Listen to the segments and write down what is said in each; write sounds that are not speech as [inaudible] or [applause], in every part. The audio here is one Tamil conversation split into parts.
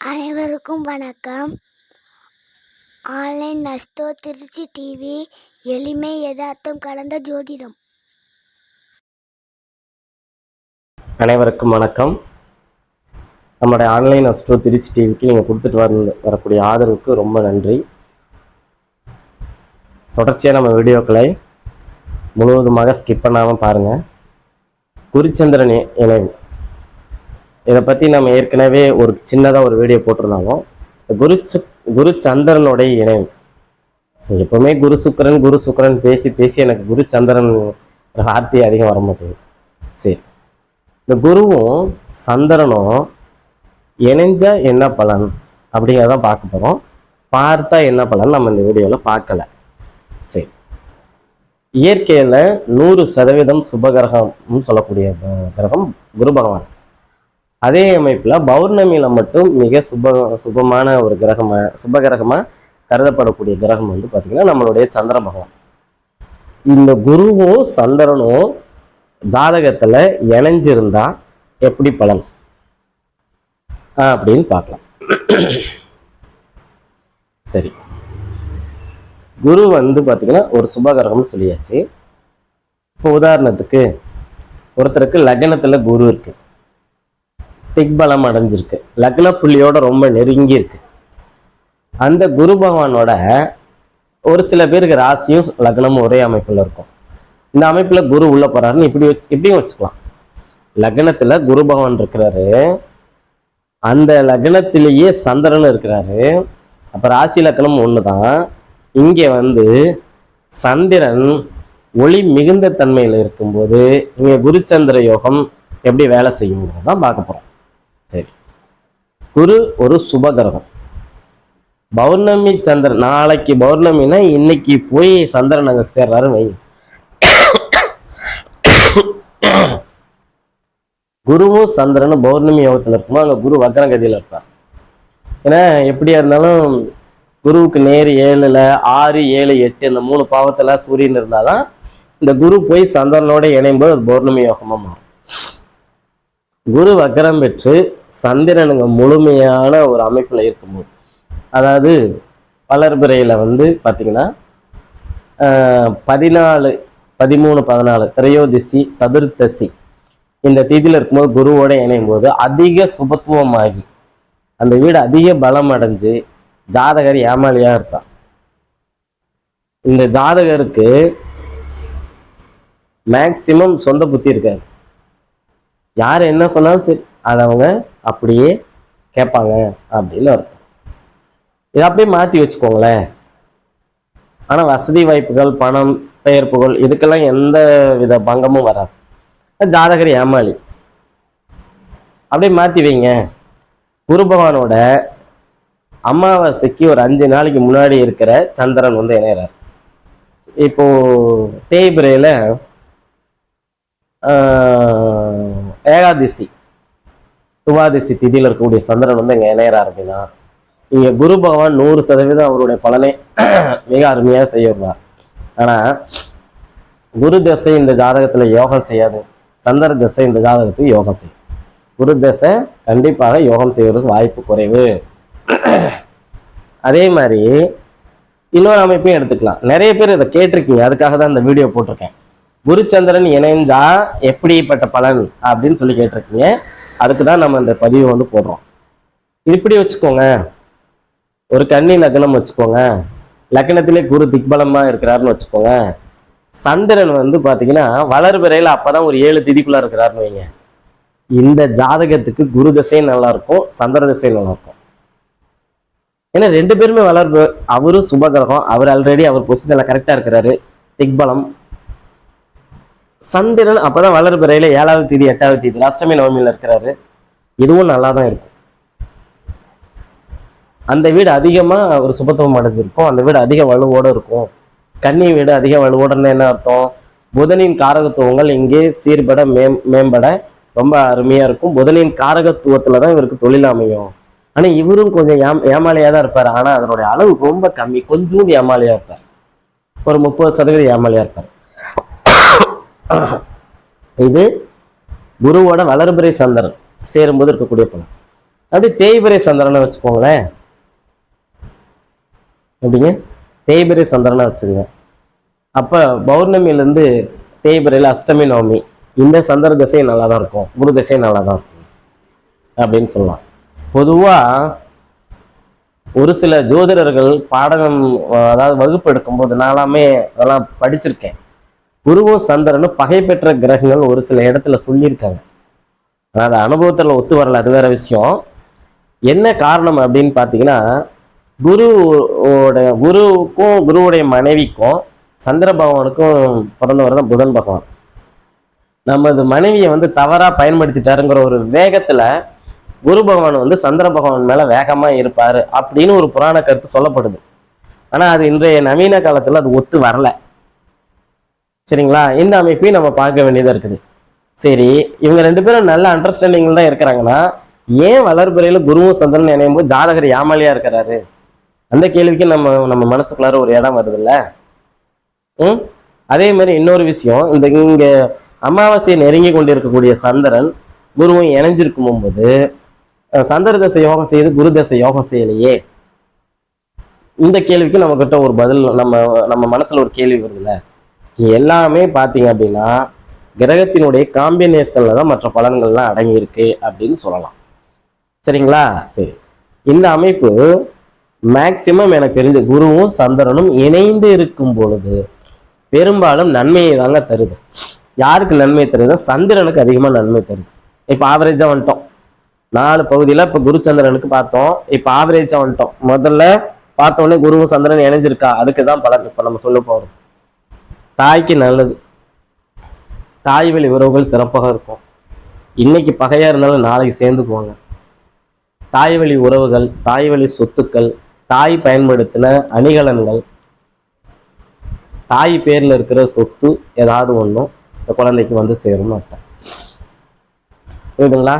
அனைவருக்கும் வணக்கம். ஆன்லைன் நஸ்தோ திருச்சி டிவி எளிமை யதார்த்தம் கலந்த ஜோதிடம். அனைவருக்கும் வணக்கம். நம்மளுடைய ஆன்லைன் அஸ்ட்ரோ திருச்சி டிவிக்கு நீங்கள் கொடுத்துட்டு வர வரக்கூடிய ஆதரவுக்கு ரொம்ப நன்றி. தொடர்ச்சியாக நம்ம வீடியோக்களை முழுவதுமாக ஸ்கிப் பண்ணாமல் பாருங்கள் குருச்சந்திரன் இணை இணைவு இதை பற்றி நம்ம ஏற்கனவே ஒரு சின்னதாக ஒரு வீடியோ போட்டிருந்தாலும் குரு குரு சந்திரனுடைய இணைவு. எப்பவுமே குரு சுக்கிரன் குரு சுக்கரன் பேசி பேசி எனக்கு குரு சந்திரன் வார்த்தை அதிகம் வர மாட்டேங்குது சரி. இந்த குருவும் சந்திரனும் இணைஞ்சா என்ன பலன்? அப்படிங்கிறத பார்க்க போகிறோம் பார்த்தா என்ன பலன்? நம்ம இந்த வீடியோவில் பார்க்கல. சரி. இயற்கையில் நூறு சதவீதம் சுபகிரகம்னு சொல்லக்கூடிய கிரகம் குரு பகவான். அதே அமைப்பில் பௌர்ணமியில் மட்டும் மிக சுப சுபமான ஒரு கிரகமாக சுபகிரகமாக கருதப்படக்கூடிய கிரகம் வந்து பார்த்திங்கன்னா நம்மளுடைய சந்திர பகவான். இந்த குருவும் சந்திரனும் ஜாதகத்தில் இணைஞ்சிருந்தா எப்படி பலன்? அப்படின்னு பார்க்கலாம். சரி. குரு வந்து பார்த்திங்கன்னா ஒரு சுபகிரகம்னு சொல்லியாச்சு. இப்போ உதாரணத்துக்கு ஒருத்தருக்கு லக்னத்தில் குரு இருக்கு. திக்பலம் அடைஞ்சிருக்கு. லக்ன புள்ளியோட ரொம்ப நெருங்கி இருக்கு அந்த குரு பகவானோட ஒரு சில பேருக்கு ராசியும் லக்னமும் ஒரே அமைப்பில் இருக்கும். இந்த அமைப்பில் குரு உள்ள போறாருன்னு இப்படி வச்சு- இப்படியும் வச்சுக்கலாம். லக்னத்தில் குரு பகவான் இருக்கிறாரு. அந்த லக்னத்திலேயே சந்திரன் இருக்கிறாரு. அப்போ ராசி லக்னம் ஒன்று தான் இங்கே வந்து சந்திரன் ஒளி மிகுந்த தன்மையில் இருக்கும்போது இங்கே குருச்சந்திர யோகம் எப்படி வேலை செய்யுங்கிறதான் பார்க்க போகிறோம் சரி. குரு ஒரு சுபகிரகம். பௌர்ணமி சந்திரன் நாளைக்கு பௌர்ணமினா இன்னைக்கு போய் சந்திரன் அங்க சேர்றாரு வை. குருவும் சந்திரனும் பௌர்ணமி யோகத்தில் இருக்குமோ அங்கே குரு வக்ரகதியில் இருப்பார். ஏன்னா எப்படியா இருந்தாலும் குருவுக்கு நேர் ஏழுல ஆறு ஏழு எட்டு இந்த மூணு பாவத்தில் சூரியன் இருந்தாதான் இந்த குரு போய் சந்திரனோட இணையும்போது அது பௌர்ணமி யோகமாக மாறும். குரு வக்ரம் பெற்று சந்திரனுங்க முழுமையான ஒரு அமைப்பில் இருக்கும்போது அதாவது வளர்பிறையில் வந்து பார்த்திங்கன்னா பதினாலு பதிமூணு பதினாலு திரையோதிசி சதுர்த்தசி இந்த தீதியில் இருக்கும்போது குருவோட இணையும் போது அதிக சுபத்துவமாகி அந்த வீடு அதிக பலம் அடைஞ்சு ஜாதகர் ஏமாளியாக இருப்பான் இந்த ஜாதகருக்கு மேக்சிமம் சொந்த புத்தி இருக்காது. யார் என்ன சொன்னாலும் சரி அதை அவங்க அப்படியே கேட்பாங்க அப்படின்னு அர்த்தம். இதை அப்படியே மாற்றி வச்சுக்கோங்களேன். ஆனால் வசதி வாய்ப்புகள் பணம் பெயர் புகழ் இதுக்கெல்லாம் எந்த வித பங்கமும் வராது. ஜாதகர் ஏமாளி. அப்படியே மாற்றி வைங்க. குரு பகவானோட அமாவாசைக்கு ஒரு அஞ்சு நாளைக்கு முன்னாடி இருக்கிற சந்திரன் வந்து இணையிறார். இப்போ தேய்பிரையில் ஏகாதசி துவாதசி திதியில் இருக்கக்கூடிய சந்திரன் வந்து இங்கே இணையறார் அப்படின்னா இங்கே குரு பகவான் நூறு சதவீதம் அவருடைய பலனை [clears throat] மிக அருமையாக செய்ய வருவார் ஆனால் குரு தசை இந்த ஜாதகத்தில் யோகம் செய்யாது. சந்திர தசை இந்த ஜாதகத்துக்கு யோகம் செய்யும். குரு தசை கண்டிப்பாக யோகம் செய்வதற்கு வாய்ப்பு குறைவு. [clears throat] அதே மாதிரி இன்னொரு அமைப்பையும் எடுத்துக்கலாம். நிறைய பேர் இதை கேட்டிருக்கீங்க. அதுக்காக தான் இந்த வீடியோ போட்டிருக்கேன். குருச்சந்திரன் இணைஞ்சா எப்படிப்பட்ட பலன் அப்படின்னு சொல்லி கேட்டிருக்கீங்க. அதுக்கு தான் நம்ம இந்த பதிவு வந்து போடுறோம். இப்படி வச்சுக்கோங்க. ஒரு கன்னி லக்னம் வச்சுக்கோங்க. லக்னத்திலே குரு திக்பலமா இருக்கிறாருன்னு வச்சுக்கோங்க. சந்திரன் வந்து பாத்தீங்கன்னா வளர்பிறையில அப்பதான் ஒரு ஏழு திதிக்குள்ள இருக்கிறாருன்னு வைங்க. இந்த ஜாதகத்துக்கு குரு திசை நல்லா இருக்கும் சந்திர திசை நல்லா இருக்கும். ஏன்னா ரெண்டு பேருமே வளர்ப்பு அவரும் சுபகிரகம் அவர் ஆல்ரெடி அவர் பொசிஷன்ல கரெக்டா இருக்கிறாரு. திக்பலம். சந்திரன் அப்பதான் வளர்பிறையில ஏழாவது தேதி எட்டாவது தேதி அஷ்டமி நவமியில் இருக்கிறாரு. இதுவும் நல்லா தான் இருக்கும். அந்த வீடு அதிகமாக ஒரு சுபத்துவம் அடைஞ்சிருக்கும். அந்த வீடு அதிக வலுவோட இருக்கும். கன்னி வீடு அதிக வலுவோடுன்னு என்ன அர்த்தம்? புதனின் காரகத்துவங்கள் இங்கே சீர்பட மேம் மேம்பட ரொம்ப அருமையாக இருக்கும். புதனின் காரகத்துவத்துல தான் இவருக்கு தொழில் அமையும். ஆனால் இவரும் கொஞ்சம் ஏம் ஏமாளியா தான் இருப்பார். ஆனால் அதனுடைய அளவு ரொம்ப கம்மி. கொஞ்சோண்டு ஏமாளியா இருப்பார். ஒரு முப்பது சதவீதம் ஏமாளியா இருப்பார். இது குருவோட வளர்பிறை சந்திரன் சேரும்போது இருக்கக்கூடிய பலன். அப்படி தேய்பிரை சந்திரனை வச்சுக்கோங்களேன். எப்படிங்க? தேய்பிரை சந்திரனை வச்சுக்கோங்க. அப்போ பௌர்ணமியிலேருந்து தேய்பிரையில் அஷ்டமி நவமி இந்த சந்திர திசை நல்லா தான் இருக்கும். குரு திசை நல்லா தான் இருக்கும். அப்படின்னு சொல்லலாம். பொதுவாக ஒரு சில ஜோதிடர்கள் பாடகம் அதாவது வகுப்பு எடுக்கும்போது நானாமே அதெல்லாம் படிச்சிருக்கேன். குருவும் சந்திரனும் பகை பெற்ற கிரகங்கள் ஒரு சில இடத்துல சொல்லியிருக்காங்க. ஆனால் அது அனுபவத்தில் ஒத்து வரல. அது வேற விஷயம். என்ன காரணம் அப்படின்னு பார்த்தீங்கன்னா குருவோட குருவுக்கும் குருவுடைய மனைவிக்கும் சந்திர பகவானுக்கும் பிறந்தவர் தான் புதன் பகவான். நமது மனைவியை வந்து தவறாக பயன்படுத்திட்டாருங்கிற ஒரு வேகத்தில் குரு பகவான் வந்து சந்திர பகவான் மேலே வேகமாக இருப்பார் அப்படின்னு ஒரு புராண கருத்து சொல்லப்படுது. ஆனால் அது இன்றைய நவீன காலத்தில் அது ஒத்து வரலை. சரிங்களா? இந்த அமைப்பையும் நம்ம பார்க்க வேண்டியதாக இருக்குது. சரி இவங்க ரெண்டு பேரும் நல்ல அண்டர்ஸ்டாண்டிங்கில் தான் இருக்கிறாங்கன்னா ஏன் வளர்புறையில் குருவும் சந்திரன் இணையும் போது ஜாதகர் ஏமாலியா இருக்கிறாரு? அந்த கேள்விக்கு நம்ம நம்ம மனசுக்குள்ளார ஒரு இடம் வருதுல்ல? ம்? அதே மாதிரி இன்னொரு விஷயம் இந்த இங்கே அமாவாசையை நெருங்கி கொண்டிருக்கக்கூடிய சந்திரன் குருவும் இணைஞ்சிருக்கும் போது சந்திர தசை யோகம் செய்து குரு தசை யோகம் செய்யலையே? இந்த கேள்விக்கு நம்மக்கிட்ட ஒரு பதில் நம்ம நம்ம மனசில் ஒரு கேள்வி வருதுல்ல? எல்லாமே பார்த்தீங்க அப்படின்னா கிரகத்தினுடைய காம்பினேஷனில் தான் மற்ற பலன்கள்லாம் அடங்கியிருக்கு அப்படின்னு சொல்லலாம். சரிங்களா? சரி. இந்த அமைப்பு மேக்சிமம் எனக்கு தெரிஞ்ச குருவும் சந்திரனும் இணைந்து இருக்கும் பொழுது பெரும்பாலும் நன்மையை தாங்க தருது. யாருக்கு நன்மை தருது? சந்திரனுக்கு அதிகமாக நன்மை தருது. இப்போ ஆவரேஜாக வந்துட்டோம். நாலு பகுதியில் இப்போ குரு சந்திரனுக்கு பார்த்தோம். இப்போ ஆவரேஜாக வந்துட்டோம். முதல்ல பார்த்த உடனே குருவும் சந்திரன் இணைஞ்சிருக்கா? அதுக்கு தான் பலன் இப்போ நம்ம சொல்ல போகிறோம் தாய்க்கு நல்லது. தாய் வழி உறவுகள் சிறப்பாக இருக்கும். இன்னைக்கு பகையா இருந்தாலும் நாளைக்கு சேர்ந்துக்குவாங்க. தாய் வழி உறவுகள் தாய் வழி சொத்துக்கள் தாய் பயன்படுத்தின அணிகலன்கள் தாய் பேர்ல இருக்கிற சொத்து ஏதாவது ஒன்றும் இந்த குழந்தைக்கு வந்து சேரும்னு அர்த்தம். புரியுதுங்களா?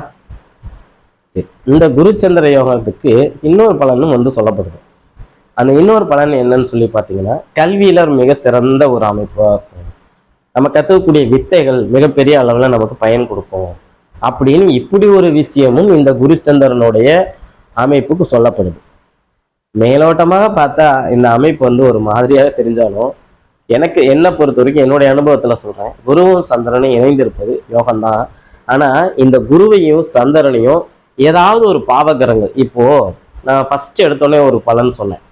சரி. இந்த குருச்சந்திர யோகத்துக்கு இன்னொரு பலனும் வந்து சொல்லப்படுது. அந்த இன்னொரு பலன் என்னன்னு சொல்லி பார்த்தீங்கன்னா கல்வியில மிக சிறந்த ஒரு அமைப்பாக இருக்கும். நம்ம கற்றுக்கக்கூடிய வித்தைகள் மிகப்பெரிய அளவில் நமக்கு பயன் கொடுக்கும். அப்படின்னு இப்படி ஒரு விஷயமும் இந்த குருச்சந்திரனுடைய அமைப்புக்கு சொல்லப்படுது. மேலோட்டமாக பார்த்தா இந்த அமைப்பு வந்து ஒரு மாதிரியாக தெரிஞ்சாலும் எனக்கு என்னை பொறுத்த வரைக்கும் என்னுடைய அனுபவத்தில் சொல்கிறேன் குருவும் சந்திரனும் இணைந்திருப்பது யோகம்தான். ஆனால் இந்த குருவையும் சந்திரனையும் ஏதாவது ஒரு பாவகரங்கள். இப்போது நான் ஃபஸ்ட்டு எடுத்தோடனே ஒரு பலன் சொன்னேன்.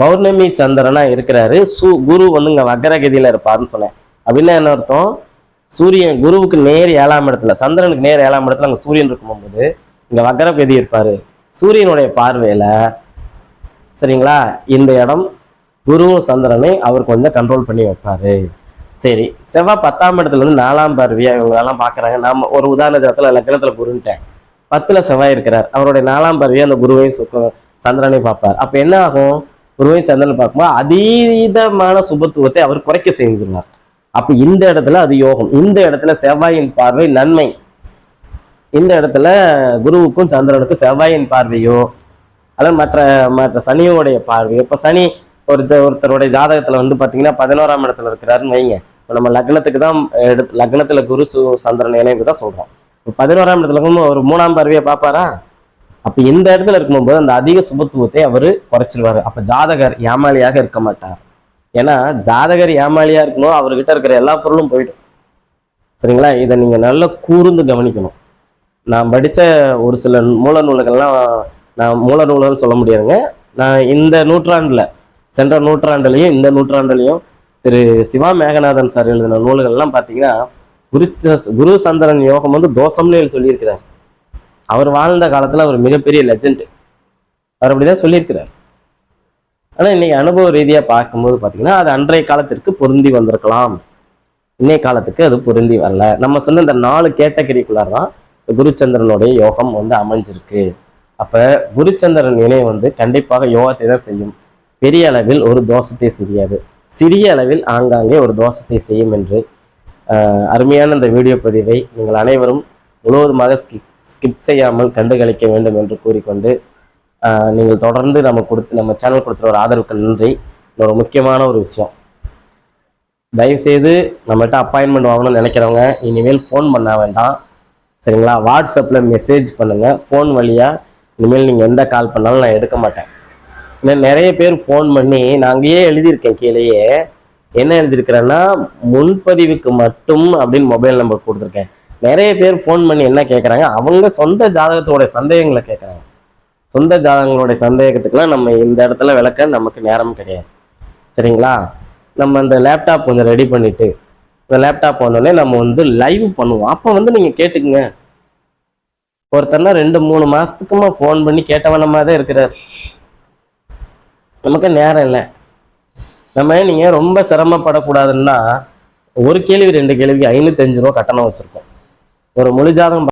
பௌர்ணமி சந்திரனா இருக்கிறாரு. சு குரு வந்து இங்க வக்கரகதியில இருப்பாருன்னு சொன்னேன். அப்படின்னா என்ன அர்த்தம்? சூரியன் குருவுக்கு நேர் ஏழாம் இடத்துல சந்திரனுக்கு நேர் ஏழாம் இடத்துல அங்கே சூரியன் இருக்கும்போது இங்க வக்கரகதி இருப்பாரு. சூரியனுடைய பார்வையில சரிங்களா இந்த இடம் குருவும் சந்திரனை அவர் கொஞ்சம் கண்ட்ரோல் பண்ணி வைப்பாரு. சரி செவ்வாய் பத்தாம் இடத்துல இருந்து நாலாம் பார்வையா இவங்களெல்லாம் பாக்குறாங்க. நாம ஒரு உதாரண ஜாதத்துல லக்னத்துல குருன்ட்டேன். பத்துல செவ்வாய் இருக்கிறார். அவருடைய நாலாம் பார்வையா அந்த குருவையும் சுக்க சந்திரனையும் பார்ப்பார். அப்ப என்ன ஆகும்? குருவையும் சந்திரன் பார்க்கும்போது அதீதமான சுபத்துவத்தை அவர் குறைக்க செஞ்சிருவார் அப்ப இந்த இடத்துல அது யோகம். இந்த இடத்துல செவ்வாயின் பார்வை நன்மை. இந்த இடத்துல குருவுக்கும் சந்திரனுக்கும் செவ்வாயின் பார்வையோ அல்லது மற்ற மற்ற சனியோடைய பார்வையோ இப்ப சனி ஒருத்தர் ஒருத்தருடைய ஜாதகத்துல வந்து பாத்தீங்கன்னா பதினோராம் இடத்துல இருக்கிறாருன்னு வைங்க. இப்ப நம்ம லக்னத்துக்கு தான் எடுத்து லக்னத்துல குரு சு- சந்திரன் இணைவு தான் சொல்றோம். இப்ப பதினோராம் இடத்துல ஒரு மூணாம் பார்வையை பார்ப்பாரா? அப்ப இந்த இடத்துல இருக்கும்போது அந்த அதிக சுபத்துவத்தை அவர் குறைச்சிருவாரு. அப்ப ஜாதகர் ஏமாளியாக இருக்க மாட்டார். ஏன்னா ஜாதகர் ஏமாளியா இருக்கணும் அவர்கிட்ட இருக்கிற எல்லா பொருளும் போயிடும். சரிங்களா? இதை நீங்க நல்லா கூர்ந்து கவனிக்கணும். நான் படித்த ஒரு சில மூல நூல்கள்லாம் நான் மூல நூல்கள் சொல்ல முடியாதுங்க. நான் இந்த நூற்றாண்டில் சென்ற நூற்றாண்டுலையும் இந்த நூற்றாண்டுலையும் திரு சிவா மேகநாதன் சார் எழுதின நூல்கள்லாம் பார்த்தீங்கன்னா குரு குரு சந்திரன் யோகம் வந்து தோஷம்னு எழுதி சொல்லியிருக்கிறார் அவர் வாழ்ந்த காலத்துல அவர் மிகப்பெரிய லெஜண்ட் அவர் அப்படிதான் சொல்லியிருக்கிறார். ஆனா இன்னைக்கு அனுபவ ரீதியா பார்க்கும்போது பாத்தீங்கன்னா அது அன்றைய காலத்திற்கு பொருந்தி வந்திருக்கலாம். இன்னைய காலத்துக்கு அது பொருந்தி வரல. நம்ம சொன்ன இந்த நாலு கேட்டகரிக்குள்ளார் தான் குருச்சந்திரனுடைய யோகம் வந்து அமைஞ்சிருக்கு. அப்ப குருச்சந்திரன் இணை வந்து கண்டிப்பாக யோகத்தை தான் செய்யும். பெரிய அளவில் ஒரு தோஷத்தை செய்யாது சிறிய அளவில் ஆங்காங்கே ஒரு தோஷத்தை செய்யும் என்று ஆஹ், அருமையான இந்த வீடியோ பதிவை நீங்கள் அனைவரும் முழுவதுமாக ஸ்கிப் செய்யாமல் கண்டுகளிக்க வேண்டும் என்று கூறிக்கொண்டு நீங்கள் தொடர்ந்து நம்ம கொடுத்து நம்ம சேனல் கொடுத்துற ஒரு ஆதரவுக்கு நன்றி. ஒரு முக்கியமான ஒரு விஷயம். தயவுசெய்து நம்மகிட்ட அப்பாயின்மெண்ட் வாங்கணும்னு நினைக்கிறவங்க இனிமேல் ஃபோன் பண்ண வேண்டாம். சரிங்களா? வாட்ஸ்அப்பில் மெசேஜ் பண்ணுங்கள் ஃபோன் வழியாக இனிமேல் நீங்கள் எந்த கால் பண்ணாலும் நான் எடுக்க மாட்டேன். இன்னும் நிறைய பேர் ஃபோன் பண்ணி நான் அங்கேயே எழுதியிருக்கேன் கீழேயே. என்ன எழுதியிருக்கிறேன்னா முன்பதிவுக்கு மட்டும் அப்படின்னு மொபைல் நம்பர் கொடுத்துருக்கேன். நிறைய பேர் ஃபோன் பண்ணி என்ன கேட்குறாங்க அவங்க சொந்த ஜாதகத்தோடைய சந்தேகங்களை கேட்குறாங்க சொந்த ஜாதகங்களுடைய சந்தேகத்துக்குலாம் நம்ம இந்த இடத்துல விளக்க நமக்கு நேரம் கிடையாது. சரிங்களா? நம்ம இந்த லேப்டாப் கொஞ்சம் ரெடி பண்ணிட்டு இந்த லேப்டாப் வந்தோடனே நம்ம வந்து லைவ் பண்ணுவோம். அப்போ வந்து நீங்கள் கேட்டுக்குங்க. ஒருத்தர்னா ரெண்டு மூணு மாதத்துக்குமா ஃபோன் பண்ணி கேட்டவனமாக தான் இருக்கிறார். நமக்கு நேரம் இல்லை. நம்ம நீங்கள் ரொம்ப சிரமப்படக்கூடாதுன்னா ஒரு கேள்வி ரெண்டு கேள்விக்கு ஐநூத்தஞ்சு ரூபா கட்டணம் வச்சுருக்கோம். ஒரு முழு ஜாதகம்